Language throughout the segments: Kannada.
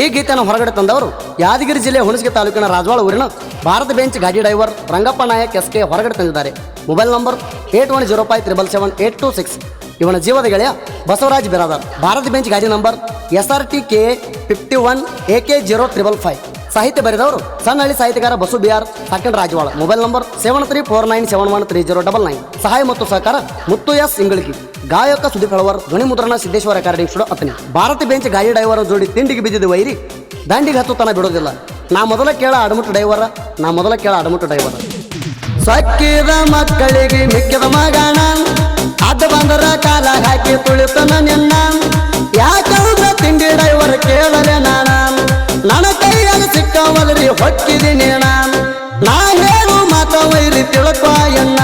ಈ ಗೀತೆಯನ್ನು ಹೊರಗಡೆ ತಂದವರು? ಯಾದಗಿರಿ ಜಿಲ್ಲೆ ಹುಣಸಗಿ ತಾಲೂಕಿನ ರಾಜವಾಳ ಊರಿನ ಭಾರತ ಬೆಂಚ್ ಗಾಡಿ driver Rangappa Nayak S K ಹೊರಗಡೆ ತಂದಿದ್ದಾರೆ. Mobile number eight one zero five triple seven eight two six. ಇವನ ಜೀವದ ಗೆಳೆಯ ಬಸವರಾಜ್ ಬಿರಾದರ್. ಭಾರತ ಬೆಂಚ್ ಗಾಡಿ number S R T K fifty one A K zero triple five. ಸಾಹಿತ್ಯ ಬರೆದವರು ಸಣ್ಣಹಳ್ಳಿ ಸಾಹಿತ್ಯಗಾರ Basu BR ಸಾಕಿನ Rajawal. Mobile number seven three four nine seven one three zero double nine ಸಹಾಯ ಮತ್ತು ಸಹಕಾರ ಮುತ್ತು ಎಸ್ ಇಂಗಳಗಿ ಗಾಯಕ ಸುದೀಪ್ ಹಳವರ್, ಧ್ವನಿ ಮುದ್ರಣ Siddeshwara academy studio Athani Bharat Benz ಗಾಯಿ ಡೈವರ್ ಜೋಡಿ ತಿಂಡಿಗೆ ಬಿದ್ದಿದ್ದು ವೈರಿ. ದಾಂಡಿಗೆ ಹತ್ತು ತನ ಬಿಡೋದಿಲ್ಲ ನಾ ಮೊದಲ ಕೇಳ ಅಡಮುಟ್ಟು ಡ್ರೈವರ್ ನಾ ಮೊದಲ ಕೇಳ ಅಡಮುಟ್ಟು ಡ್ರೈವರ ಸಕ್ಕಿದ ಮಕ್ಕಳಿಗೆ ಮಿಕ್ಕಿದ ಮಗಣ ಅದ ಬಂದರ ಕಾಲ ಹಾಕಿ ತುಳಿತನ ನಿನ್ನ. ಯಾಕಂದ್ರ ತಿಂಡಿ ಡ್ರೈವರ್ ಕೇಳಲೆ ನಾನ? ನನ್ನ ಕೈಯಾಗ ಸಿಕ್ಕವಲ್ರಿ ಹೊಕ್ಕಿದೀನಿ ನಾನು. ನಾ ಹೇಳು ಮಾತವೈರಿ ತಿಳ್ಕೊ ಎನ್ನ.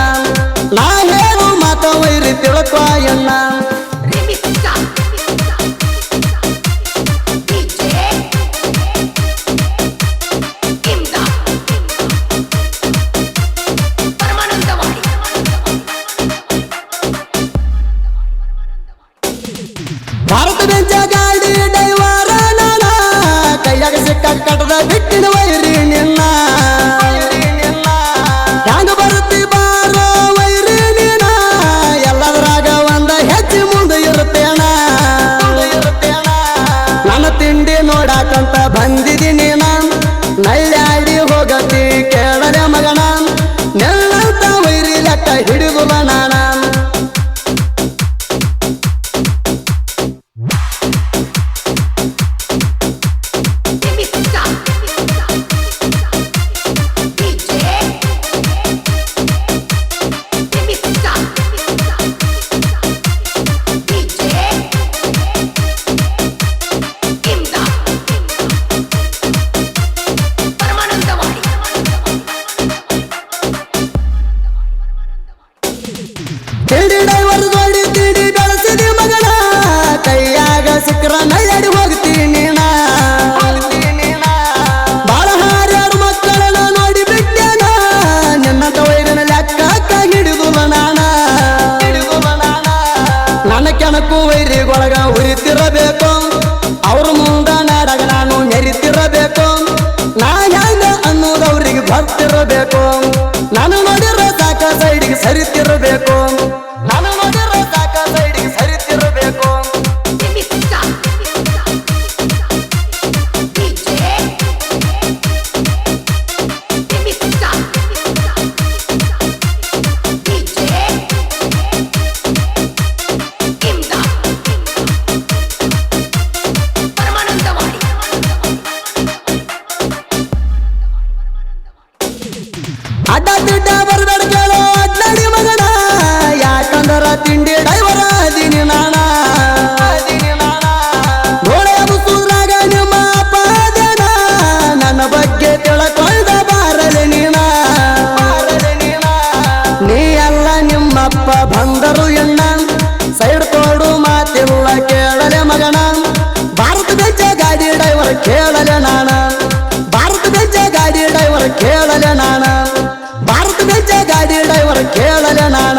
ನನ್ನ ಕೆಣಕು ವೈರಿಗೊಳಗ ಉರಿತಿರಬೇಕು. ಅವ್ರ ಮುಂದ ನಾಡಗ ನಾನು ಮೆರಿತಿರಬೇಕು ನಾ ಹೆಂಗ ಅನ್ನೋದು ಅವ್ರಿಗೆ ಬರ್ತಿರಬೇಕು ನಾನು ನೋಡಿರೋ ಸಾಕ ಸೈಡಿಗೆ ಸರಿತಿರಬೇಕು. ನಾನು ಕೇಳಲೆ ನಾನ. ಭಾರತ ಗಾಡಿ ಡ್ರೈವರ್ ಕೇಳಲೆ ನಾನ.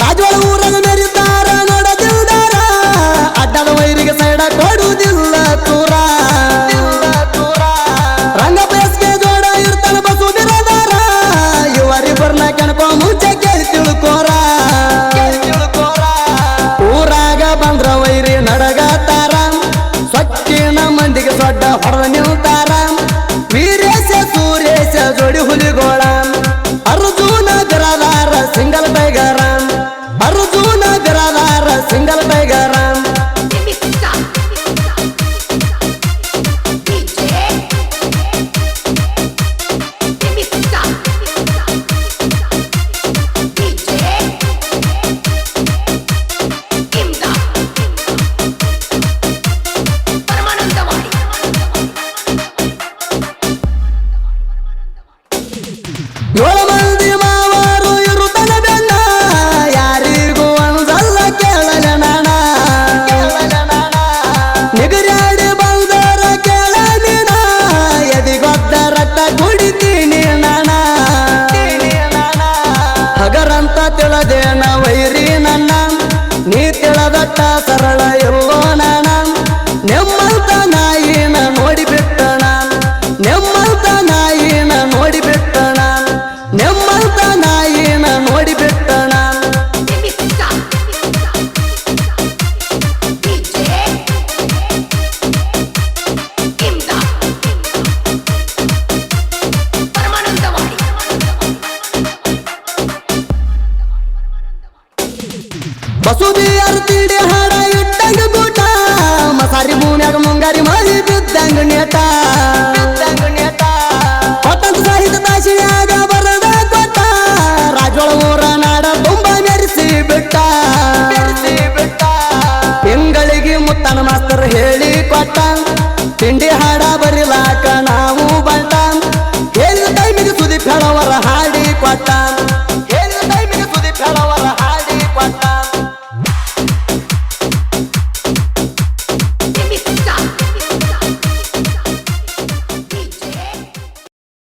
ರಾಜವಾಳ ಊರಾಗ ಮೆರಿತಾರ ಅಷ್ಟ ಸರಳ ಎಲ್ಲೋ ನಾನ ನೆಮ್ಮದ ನಾಯಿನ ನೋಡಿ ಬಿಟ್ಟಣ. ನೆಮ್ಮದ ನಾಯಿನ ನೋಡಿ ಬಿಟ್ಟಣ. ನೆಮ್ಮದ ನಾಯಿನ ನೋಡಿ ಬಿಟ್ಟಣ. ಬಸುದಿ ಅರ್ತಿಡಿ ಕೊಟ್ಟ ತಿಂಡಿ ಹಾಡ